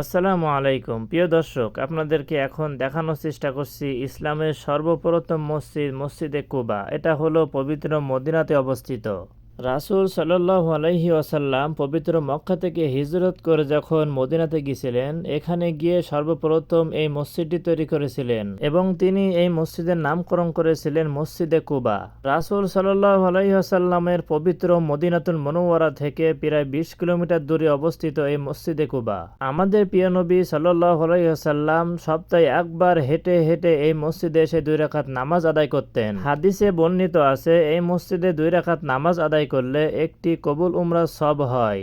আসসালামু আলাইকুম। প্রিয় দর্শক, আপনাদেরকে এখন দেখানোর চেষ্টা করছি ইসলামের সর্বপ্রথম মসজিদ, মসজিদে কুবা। এটা হলো পবিত্র মদিনাতে অবস্থিত। রাসূল সাল্লাহ ওয়াসাল্লাম পবিত্র মক্কা থেকে হিজরত করে যখন মদিনাতে গিয়েছিলেন, এখানে গিয়ে সর্বপ্রথম এই মসজিদটি তৈরি করেছিলেন এবং তিনি এই মসজিদের নামকরণ করেছিলেন মসজিদে কুবা। রাসূল সাল্লাহ ওয়াসাল্লামের পবিত্র মদিনাতুল মনোয়ারা থেকে প্রায় বিশ কিলোমিটার দূরে অবস্থিত এই মসজিদে কুবা। আমাদের প্রিয় নবী সাল্লাহ আলাইসাল্লাম সপ্তাহে একবার হেঁটে হেঁটে এই মসজিদে এসে দুই রাকাত নামাজ আদায় করতেন। হাদিসে বর্ণিত আছে, এই মসজিদে দুই রাকাত নামাজ আদায় করলে একটি কবুল উমরা সব হয়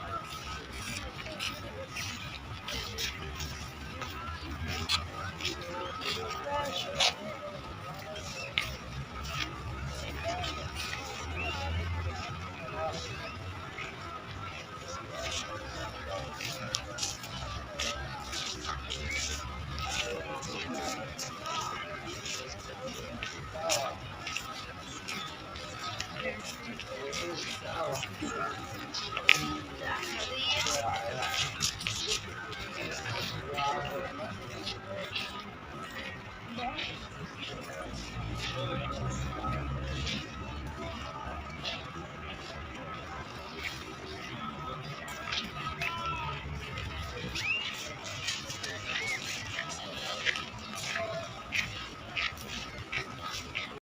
Thank you.